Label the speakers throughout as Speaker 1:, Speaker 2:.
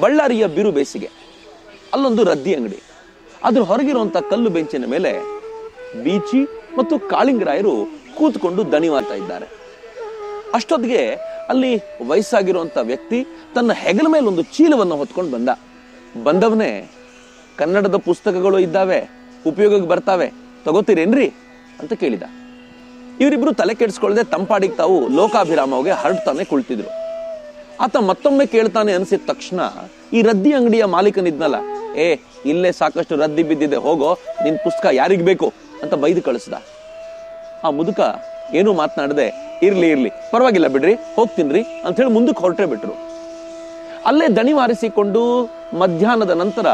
Speaker 1: ಬಳ್ಳಾರಿಯ ಬಿರು ಬೇಸಿಗೆ. ಅಲ್ಲೊಂದು ರದ್ದಿ ಅಂಗಡಿ. ಅದ್ರ ಹೊರಗಿರುವಂಥ ಕಲ್ಲು ಬೆಂಚಿನ ಮೇಲೆ ಬೀಚಿ ಮತ್ತು ಕಾಳಿಂಗರಾಯರು ಕೂತ್ಕೊಂಡು ದಣಿವಾಗ್ತಾ ಇದ್ದಾರೆ. ಅಷ್ಟೊತ್ತಿಗೆ ಅಲ್ಲಿ ವಯಸ್ಸಾಗಿರುವಂಥ ವ್ಯಕ್ತಿ ತನ್ನ ಹೆಗಲ ಮೇಲೆ ಒಂದು ಚೀಲವನ್ನು ಹೊತ್ಕೊಂಡು ಬಂದ. ಬಂದವನೇ, ಕನ್ನಡದ ಪುಸ್ತಕಗಳು ಇದ್ದಾವೆ, ಉಪಯೋಗಕ್ಕೆ ಬರ್ತಾವೆ, ತಗೋತೀರೇನ್ರಿ? ಅಂತ ಕೇಳಿದ. ಇವರಿಬ್ರು ತಲೆ ಕೆಡಿಸ್ಕೊಳ್ಳದೆ ತಂಪಾಡಿಗೆ ತಾವು ಲೋಕಾಭಿರಾಮವ್ಗೆ ಹರಡ್ತಾನೆ ಕುಳಿತಿದ್ರು. ಆತ ಮತ್ತೊಮ್ಮೆ ಕೇಳ್ತಾನೆ ಅನ್ಸಿದ ತಕ್ಷಣ, ಈ ರದ್ದಿ ಅಂಗಡಿಯ ಮಾಲೀಕನಿದ್ನಲ್ಲ, ಏ, ಇಲ್ಲೇ ಸಾಕಷ್ಟು ರದ್ದಿ ಬಿದ್ದಿದೆ, ಹೋಗೋ, ನಿನ್ ಪುಸ್ತಕ ಯಾರಿಗ್ ಬೇಕು? ಅಂತ ಬೈದು ಕಳಿಸ್ದ. ಆ ಮುದುಕ ಏನು ಮಾತನಾಡದೆ, ಇರ್ಲಿ ಇರ್ಲಿ, ಪರವಾಗಿಲ್ಲ ಬಿಡ್ರಿ ಅಂತ ಹೇಳಿ ಮುಂದಕ್ಕೆ ಹೊರಟೇ ಬಿಟ್ರು. ಅಲ್ಲೇ ದಣಿವಾರಿಸಿಕೊಂಡು ಮಧ್ಯಾಹ್ನದ ನಂತರ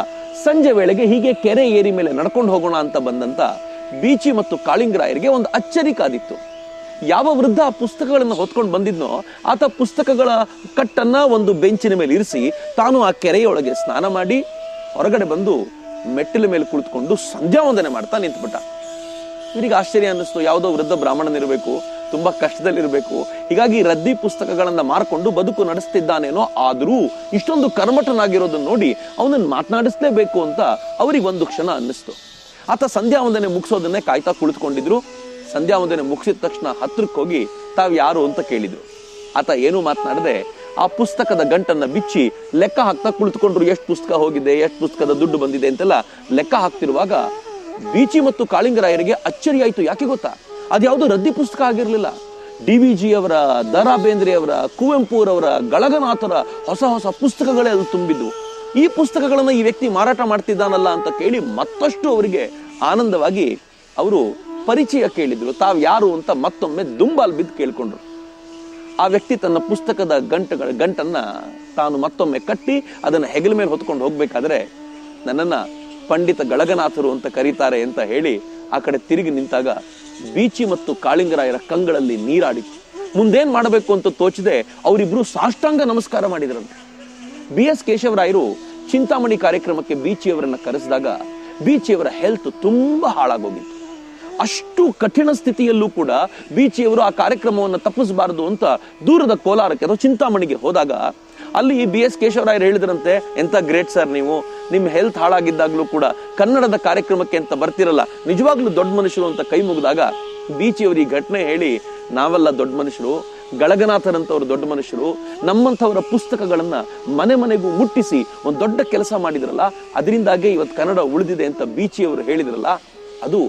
Speaker 1: ಸಂಜೆ ವೇಳೆಗೆ ಹೀಗೆ ಕೆರೆ ಏರಿ ಮೇಲೆ ನಡ್ಕೊಂಡು ಹೋಗೋಣ ಅಂತ ಬಂದಂತ ಬೀಚಿ ಮತ್ತು ಕಾಳಿಂಗರಾಯರಿಗೆ ಒಂದು ಅಚ್ಚರಿ ಕಾದಿತ್ತು. ಯಾವ ವೃದ್ಧ ಪುಸ್ತಕಗಳನ್ನು ಹೊತ್ಕೊಂಡು ಬಂದಿದ್ನೋ ಆತ ಪುಸ್ತಕಗಳ ಕಟ್ಟನ್ನ ಒಂದು ಬೆಂಚಿನ ಮೇಲೆ ಇರಿಸಿ ತಾನು ಆ ಕೆರೆಯೊಳಗೆ ಸ್ನಾನ ಮಾಡಿ ಹೊರಗಡೆ ಬಂದು ಮೆಟ್ಟಿಲ ಮೇಲೆ ಕುಳಿತುಕೊಂಡು ಸಂಧ್ಯಾ ವಂದನೆ ಮಾಡ್ತಾ ನಿಂತ್ಬಿಟ್ಟ. ಇವರಿಗೆ ಆಶ್ಚರ್ಯ ಅನ್ನಿಸ್ತು, ಯಾವುದೋ ವೃದ್ಧ ಬ್ರಾಹ್ಮಣನಿರಬೇಕು, ತುಂಬಾ ಕಷ್ಟದಲ್ಲಿರಬೇಕು, ಹೀಗಾಗಿ ರದ್ದಿ ಪುಸ್ತಕಗಳನ್ನ ಮಾರ್ಕೊಂಡು ಬದುಕು ನಡೆಸ್ತಿದ್ದಾನೇನೋ ಆದರೂ ಇಷ್ಟೊಂದು ಕರ್ಮಠನಾಗಿರೋದನ್ನ ನೋಡಿ ಅವನನ್ನು ಮಾತನಾಡಿಸ್ಲೇಬೇಕು ಅಂತ ಅವರಿಗೆ ಒಂದು ಕ್ಷಣ ಅನ್ನಿಸ್ತು. ಆತ ಸಂಧ್ಯಾ ವಂದನೆ ಮುಗಿಸೋದನ್ನೇ ಕಾಯ್ತಾ ಕುಳಿತುಕೊಂಡಿದ್ರು. ಸಂಧ್ಯಾ ವಂದನೆ ಮುಗಿಸಿದ ತಕ್ಷಣ ಹತ್ರಕ್ಕೆ ಹೋಗಿ ತಾವು ಯಾರು ಅಂತ ಕೇಳಿದ್ರು. ಆತ ಏನು ಮಾತನಾಡದೆ, ಆ ಪುಸ್ತಕದ ಗಂಟನ್ನ ಬಿಚ್ಚಿ ಲೆಕ್ಕ ಹಾಕ್ತಾ ಕುಳಿತುಕೊಂಡ್ರು, ಎಷ್ಟು ಪುಸ್ತಕ ಹೋಗಿದೆ, ಎಷ್ಟು ಪುಸ್ತಕದ ದುಡ್ಡು ಬಂದಿದೆ ಅಂತೆಲ್ಲ ಲೆಕ್ಕ ಹಾಕ್ತಿರುವಾಗ ಬೀಚಿ ಮತ್ತು ಕಾಳಿಂಗರಾಯರಿಗೆ ಅಚ್ಚರಿ ಆಯ್ತು ಯಾಕೆ ಗೊತ್ತಾ? ಅದ್ಯಾವುದು ರದ್ದಿ ಪುಸ್ತಕ ಆಗಿರಲಿಲ್ಲ. ಡಿ ವಿ ಜಿ ಅವರ ದ ರಾ ಬೇಂದ್ರೆ ಅವರ ಕುವೆಂಪುರವರ ಗಳಗನಾಥರ ಹೊಸ ಹೊಸ ಪುಸ್ತಕಗಳೇ ಅದು ತುಂಬಿದ್ವು. ಈ ಪುಸ್ತಕಗಳನ್ನ ಈ ವ್ಯಕ್ತಿ ಮಾರಾಟ ಮಾಡ್ತಿದ್ದಾನಲ್ಲ ಅಂತ ಕೇಳಿ ಮತ್ತಷ್ಟು ಅವರಿಗೆ ಆನಂದವಾಗಿ ಅವರು ಪರಿಚಯ ಕೇಳಿದ್ರು, ತಾವು ಯಾರು ಅಂತ ಮತ್ತೊಮ್ಮೆ ದುಂಬಾಲ್ ಬಿದ್ದು ಕೇಳ್ಕೊಂಡ್ರು. ಆ ವ್ಯಕ್ತಿ ತನ್ನ ಪುಸ್ತಕದ ಗಂಟಗಳ, ಗಂಟನ್ನ ತಾನು ಮತ್ತೊಮ್ಮೆ ಕಟ್ಟಿ, ಅದನ್ನ ಹೆಗಲ ಮೇಲೆ ಹೊತ್ಕೊಂಡು ಹೋಗ್ಬೇಕಾದ್ರೆ ನನ್ನನ್ನ ಪಂಡಿತ ಗಳಗನಾಥರು ಅಂತ ಕರೀತಾರೆ ಅಂತ ಹೇಳಿ ಆ ಕಡೆ ತಿರುಗಿ ನಿಂತಾಗ ಬೀಚಿ ಮತ್ತು ಕಾಳಿಂಗರಾಯರ ಕಂಗಳಲ್ಲಿ ನೀರಾಡಿತು. ಮುಂದೇನ್ ಮಾಡಬೇಕು ಅಂತ ತೋಚದೆ, ಅವರಿಬ್ರು ಸಾಷ್ಟಾಂಗ ನಮಸ್ಕಾರ ಮಾಡಿದ್ರಂತೆ. ಬಿ ಎಸ್ ಕೇಶವರಾಯರು ಚಿಂತಾಮಣಿ ಕಾರ್ಯಕ್ರಮಕ್ಕೆ ಬೀಚಿಯವರನ್ನ ಕರೆಸಿದಾಗ ಬೀಚಿಯವರ ಹೆಲ್ತ್ ತುಂಬಾ ಹಾಳಾಗೋಗಿತ್ತು. ಅಷ್ಟು ಕಠಿಣ ಸ್ಥಿತಿಯಲ್ಲೂ ಕೂಡ ಬೀಚಿಯವರು ಆ ಕಾರ್ಯಕ್ರಮವನ್ನು ತಪ್ಪಿಸಬಾರದು ಅಂತ ದೂರದ ಕೋಲಾರಕ್ಕೆ ಅಥವಾ ಚಿಂತಾಮಣಿಗೆ ಹೋದಾಗ ಅಲ್ಲಿ ಬಿ ಎಸ್ ಕೇಶವರಾಯರು ಹೇಳಿದ್ರಂತೆ ಎಂತ ಗ್ರೇಟ್ ಸರ್ ನೀವು. ನಿಮ್ಮ ಹೆಲ್ತ್ ಹಾಳಾಗಿದ್ದಾಗಲೂ ಕೂಡ ಕನ್ನಡದ ಕಾರ್ಯಕ್ರಮಕ್ಕೆ ಅಂತ ಬರ್ತಿರಲ್ಲ. ನಿಜವಾಗ್ಲೂ ದೊಡ್ಡ ಮನುಷ್ಯರು ಅಂತ ಕೈ ಮುಗಿದಾಗ ಬೀಚಿಯವರು ಈ ಘಟನೆ ಹೇಳಿ, ನಾವೆಲ್ಲ ದೊಡ್ಡ ಮನುಷ್ಯರು. ಗಳಗನಾಥರಂಥವ್ರು ದೊಡ್ಡ ಮನುಷ್ಯರು. ನಮ್ಮಂಥವರ ಪುಸ್ತಕಗಳನ್ನ ಮನೆ ಮನೆಗೂ ಮುಟ್ಟಿಸಿ ಒಂದು ದೊಡ್ಡ ಕೆಲಸ ಮಾಡಿದ್ರಲ್ಲ, ಅದರಿಂದಾಗೆ ಇವತ್ತು ಕನ್ನಡ ಉಳಿದಿದೆ ಅಂತ ಬೀಚಿಯವರು ಹೇಳಿದ್ರಲ್ಲ, ಅದು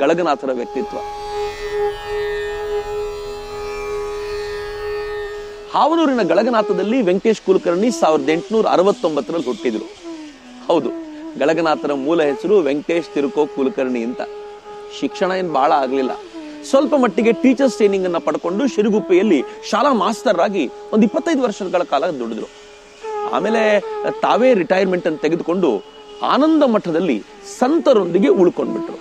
Speaker 1: ಗಳಗನಾಥರ ವ್ಯಕ್ತಿತ್ವ. ಹಾವನೂರಿನ ಗಳಗನಾಥದಲ್ಲಿ ವೆಂಕಟೇಶ್ ಕುಲಕರ್ಣಿ ಸಾವಿರದ ಎಂಟುನೂರ ಅರವತ್ತೊಂಬತ್ತರಲ್ಲಿ ಹುಟ್ಟಿದ್ರು. ಹೌದು, ಗಳಗನಾಥರ ಮೂಲ ಹೆಸರು ವೆಂಕಟೇಶ್ ತಿರುಕೋ ಕುಲಕರ್ಣಿ ಅಂತ. ಶಿಕ್ಷಣ ಏನು ಬಹಳ ಆಗಲಿಲ್ಲ. ಸ್ವಲ್ಪ ಮಟ್ಟಿಗೆ ಟೀಚರ್ಸ್ ಟ್ರೈನಿಂಗ್ ಅನ್ನ ಪಡ್ಕೊಂಡು ಶಿರುಗುಪ್ಪೆಯಲ್ಲಿ ಶಾಲಾ ಮಾಸ್ತರ್ ಆಗಿ ಒಂದು ಇಪ್ಪತ್ತೈದು ವರ್ಷಗಳ ಕಾಲ ದುಡಿದ್ರು. ಆಮೇಲೆ ತಾವೇ ರಿಟೈರ್ಮೆಂಟ್ ಅನ್ನು ತೆಗೆದುಕೊಂಡು ಆನಂದ ಮಠದಲ್ಲಿ ಸಂತರೊಂದಿಗೆ ಉಳ್ಕೊಂಡ್ಬಿಟ್ರು.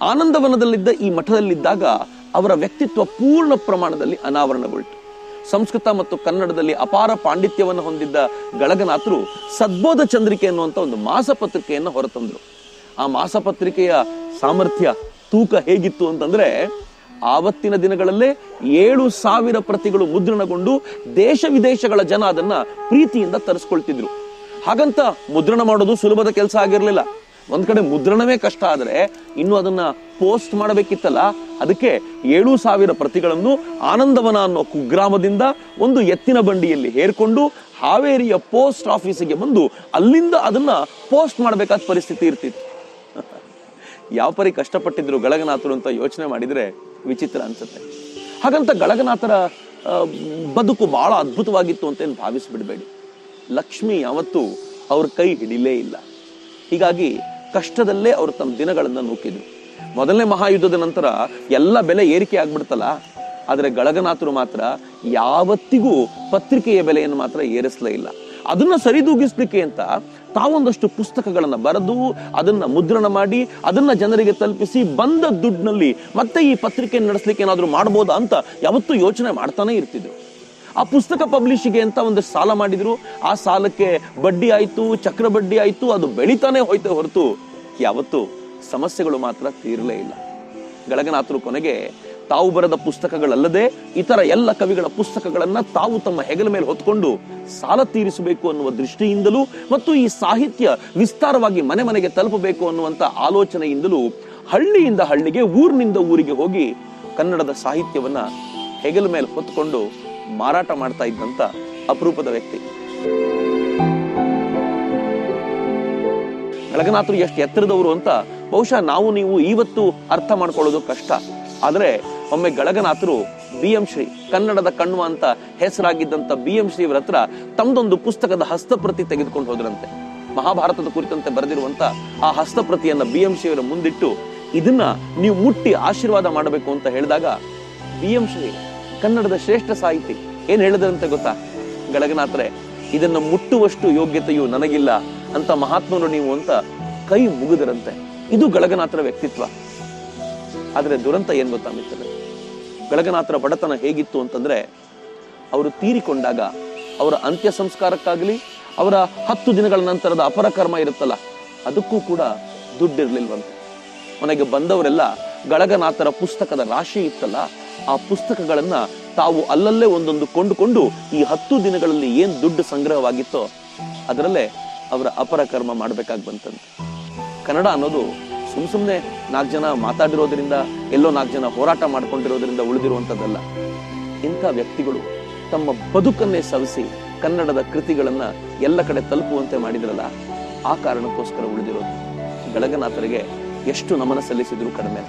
Speaker 1: ಆನಂದವನದಲ್ಲಿದ್ದ ಈ ಮಠದಲ್ಲಿದ್ದಾಗ ಅವರ ವ್ಯಕ್ತಿತ್ವ ಪೂರ್ಣ ಪ್ರಮಾಣದಲ್ಲಿ ಅನಾವರಣಗೊಳ್ತು. ಸಂಸ್ಕೃತ ಮತ್ತು ಕನ್ನಡದಲ್ಲಿ ಅಪಾರ ಪಾಂಡಿತ್ಯವನ್ನು ಹೊಂದಿದ್ದ ಗಳಗನಾಥರು ಸದ್ಬೋಧ ಚಂದ್ರಿಕೆ ಅನ್ನುವಂಥ ಒಂದು ಮಾಸಪತ್ರಿಕೆಯನ್ನು ಹೊರತಂದರು. ಆ ಮಾಸಪತ್ರಿಕೆಯ ಸಾಮರ್ಥ್ಯ, ತೂಕ ಹೇಗಿತ್ತು ಅಂತಂದ್ರೆ ಆವತ್ತಿನ ದಿನಗಳಲ್ಲೇ ಏಳು ಸಾವಿರ ಪ್ರತಿಗಳು ಮುದ್ರಣಗೊಂಡು ದೇಶ ವಿದೇಶಗಳ ಜನ ಅದನ್ನ ಪ್ರೀತಿಯಿಂದ ತರಿಸ್ಕೊಳ್ತಿದ್ರು. ಹಾಗಂತ ಮುದ್ರಣ ಮಾಡೋದು ಸುಲಭದ ಕೆಲಸ ಆಗಿರ್ಲಿಲ್ಲ. ಒಂದ್ ಕಡೆ ಮುದ್ರಣವೇ ಕಷ್ಟ ಆದ್ರೆ ಇನ್ನು ಅದನ್ನ ಪೋಸ್ಟ್ ಮಾಡಬೇಕಿತ್ತಲ್ಲ, ಅದಕ್ಕೆ ಏಳು ಸಾವಿರ ಪ್ರತಿಗಳನ್ನು ಆನಂದವನ ಅನ್ನೋ ಕುಗ್ರಾಮದಿಂದ ಒಂದು ಎತ್ತಿನ ಬಂಡಿಯಲ್ಲಿ ಹೇರ್ಕೊಂಡು ಹಾವೇರಿಯ ಪೋಸ್ಟ್ ಆಫೀಸಿಗೆ ಬಂದು ಅಲ್ಲಿಂದ ಅದನ್ನ ಪೋಸ್ಟ್ ಮಾಡಬೇಕಾದ ಪರಿಸ್ಥಿತಿ ಇರ್ತಿತ್ತು. ಯಾವ ಪರಿ ಕಷ್ಟಪಟ್ಟಿದ್ರು ಗಳಗನಾಥರು ಅಂತ ಯೋಚನೆ ಮಾಡಿದ್ರೆ ವಿಚಿತ್ರ ಅನ್ಸುತ್ತೆ. ಹಾಗಂತ ಗಳಗನಾಥರ ಬದುಕು ಬಹಳ ಅದ್ಭುತವಾಗಿತ್ತು ಅಂತ ಏನು ಭಾವಿಸ್ಬಿಡ್ಬೇಡಿ. ಲಕ್ಷ್ಮಿ ಯಾವತ್ತೂ ಅವ್ರ ಕೈ ಹಿಡಿಲೇ ಇಲ್ಲ. ಹೀಗಾಗಿ ಕಷ್ಟದಲ್ಲೇ ಅವರು ತಮ್ಮ ದಿನಗಳನ್ನು ನೂಕಿದ್ರು ಮೊದಲನೇ ಮಹಾಯುದ್ಧದ ನಂತರ ಎಲ್ಲ ಬೆಲೆ ಏರಿಕೆ ಆಗ್ಬಿಡ್ತಲ್ಲ? ಆದರೆ ಗಳಗನಾಥರು ಮಾತ್ರ ಯಾವತ್ತಿಗೂ ಪತ್ರಿಕೆಯ ಬೆಲೆಯನ್ನು ಮಾತ್ರ ಏರಿಸಲೇ ಇಲ್ಲ. ಅದನ್ನ ಸರಿದೂಗಿಸ್ಲಿಕ್ಕೆ ಅಂತ ತಾವೊಂದಷ್ಟು ಪುಸ್ತಕಗಳನ್ನ ಬರೆದು, ಅದನ್ನ ಮುದ್ರಣ ಮಾಡಿ, ಅದನ್ನ ಜನರಿಗೆ ತಲುಪಿಸಿ ಬಂದ ದುಡ್ಡಿನಲ್ಲಿ ಮತ್ತೆ ಈ ಪತ್ರಿಕೆ ನಡೆಸಲಿಕ್ಕೆ ಏನಾದರೂ ಮಾಡ್ಬೋದಾ ಅಂತ ಯಾವತ್ತೂ ಯೋಚನೆ ಮಾಡ್ತಾನೆ ಇರ್ತಿದ್ರು. ಆ ಪುಸ್ತಕ ಪಬ್ಲಿಷಿಗೆ ಅಂತ ಒಂದು ಸಾಲ ಮಾಡಿದ್ರು. ಆ ಸಾಲಕ್ಕೆ ಬಡ್ಡಿ ಆಯ್ತು, ಚಕ್ರ ಬಡ್ಡಿ ಆಯ್ತು, ಅದು ಬೆಳಿತಾನೆ ಹೋಯ್ತು ಹೊರತು. ಯಾವತ್ತು ಸಮಸ್ಯೆಗಳು ಮಾತ್ರ ತೀರಲೇ ಇಲ್ಲ. ಗಳಗನಾಥರು ಕೊನೆಗೆ ತಾವು ಬರೆದ ಪುಸ್ತಕಗಳಲ್ಲದೆ ಇತರ ಎಲ್ಲ ಕವಿಗಳ ಪುಸ್ತಕಗಳನ್ನ ತಾವು ತಮ್ಮ ಹೆಗಲ ಮೇಲೆ ಹೊತ್ಕೊಂಡು ಸಾಲ ತೀರಿಸಬೇಕು ಅನ್ನುವ ದೃಷ್ಟಿಯಿಂದಲೂ ಮತ್ತು ಈ ಸಾಹಿತ್ಯ ವಿಸ್ತಾರವಾಗಿ ಮನೆ ಮನೆಗೆ ತಲುಪಬೇಕು ಅನ್ನುವಂತ ಆಲೋಚನೆಯಿಂದಲೂ ಹಳ್ಳಿಯಿಂದ ಹಳ್ಳಿಗೆ, ಊರಿನಿಂದ ಊರಿಗೆ ಹೋಗಿ ಕನ್ನಡದ ಸಾಹಿತ್ಯವನ್ನ ಹೆಗಲ ಮೇಲೆ ಹೊತ್ಕೊಂಡು ಮಾರಾಟ ಮಾಡ್ತಾ ಇದ್ದಂತ ಅಪರೂಪದ ವ್ಯಕ್ತಿ. ಗಳಗನಾಥರು ಎಷ್ಟು ಎತ್ತರದವರು ಅಂತ ಬಹುಶಃ ನಾವು ನೀವು ಇವತ್ತು ಅರ್ಥ ಮಾಡ್ಕೊಳ್ಳೋದು ಕಷ್ಟ. ಆದ್ರೆ ಒಮ್ಮೆ ಗಳಗನಾಥರು ಬಿ ಎಂ ಶ್ರೀ, ಕನ್ನಡದ ಕಣ್ವ ಅಂತ ಹೆಸರಾಗಿದ್ದಂಥ ಬಿ ಎಂ ಶ್ರೀ ಅವರ ಹತ್ರ ತಮ್ದೊಂದು ಪುಸ್ತಕದ ಹಸ್ತಪ್ರತಿ ತೆಗೆದುಕೊಂಡು ಹೋದ್ರಂತೆ. ಮಹಾಭಾರತದ ಕುರಿತಂತೆ ಬರೆದಿರುವಂತ ಆ ಹಸ್ತಪ್ರತಿಯನ್ನ ಬಿ ಎಂ ಶ್ರೀ ಅವರ ಮುಂದಿಟ್ಟು ಇದನ್ನ ನೀವು ಮುಟ್ಟಿ ಆಶೀರ್ವಾದ ಮಾಡಬೇಕು ಅಂತ ಹೇಳಿದಾಗ ಬಿ ಎಂ ಶ್ರೀ ಕನ್ನಡದ ಶ್ರೇಷ್ಠ ಸಾಹಿತಿ. ಏನ್ ಹೇಳಿದ್ರಂತೆ ಗೊತ್ತಾ? ಗಳಗನಾಥ್ರೆ, ಇದನ್ನ ಮುಟ್ಟುವಷ್ಟು ಯೋಗ್ಯತೆಯು ನನಗಿಲ್ಲ ಅಂತ ಮಹಾತ್ಮರು ನೀವು ಅಂತ ಕೈ ಮುಗಿದರಂತೆ. ಇದು ಗಳಗನಾಥರ ವ್ಯಕ್ತಿತ್ವ. ಆದ್ರೆ ದುರಂತ ಏನ್ ಗೊತ್ತಾ ಮಿತ್ರರೇ? ಗಳಗನಾಥರ ಬಡತನ ಹೇಗಿತ್ತು ಅಂತಂದ್ರೆ, ಅವರು ತೀರಿಕೊಂಡಾಗ ಅವರ ಅಂತ್ಯ ಸಂಸ್ಕಾರಕ್ಕಾಗ್ಲಿ ಅವರ ಹತ್ತು ದಿನಗಳ ನಂತರದ ಅಪರಕರ್ಮ ಇರುತ್ತಲ್ಲ, ಅದಕ್ಕೂ ಕೂಡ ದುಡ್ಡಿರ್ಲಿಲ್ವಂತೆ. ಮನೆಗೆ ಬಂದವರೆಲ್ಲ ಗಳಗನಾಥರ ಪುಸ್ತಕದ ರಾಶಿ ಇತ್ತಲ್ಲ ಆ ಪುಸ್ತಕಗಳನ್ನ ತಾವು ಅಲ್ಲಲ್ಲೇ ಒಂದೊಂದು ಕೊಂಡುಕೊಂಡು ಈ ಹತ್ತು ದಿನಗಳಲ್ಲಿ ಏನ್ ದುಡ್ಡು ಸಂಗ್ರಹವಾಗಿತ್ತೋ ಅದರಲ್ಲೇ ಅವರ ಅಪರ ಕರ್ಮ ಮಾಡ್ಬೇಕಾಗಿ ಬಂತಂತೆ. ಕನ್ನಡ ಅನ್ನೋದು ಸುಮ್ ಸುಮ್ಮನೆ ನಾಲ್ಕು ಜನ ಮಾತಾಡಿರೋದ್ರಿಂದ, ಎಲ್ಲೋ ನಾಲ್ಕು ಜನ ಹೋರಾಟ ಮಾಡ್ಕೊಂಡಿರೋದ್ರಿಂದ ಉಳಿದಿರುವಂಥದ್ದಲ್ಲ. ಇಂಥ ವ್ಯಕ್ತಿಗಳು ತಮ್ಮ ಬದುಕನ್ನೇ ಸವಿಸಿ ಕನ್ನಡದ ಕೃತಿಗಳನ್ನ ಎಲ್ಲ ಕಡೆ ತಲುಪುವಂತೆ ಮಾಡಿದ್ರಲ್ಲ, ಆ ಕಾರಣಕ್ಕೋಸ್ಕರ ಉಳಿದಿರೋದು. ಬೆಳಗನಾಥರಿಗೆ ಎಷ್ಟು ನಮನ ಸಲ್ಲಿಸಿದ್ರು ಕಡಿಮೆ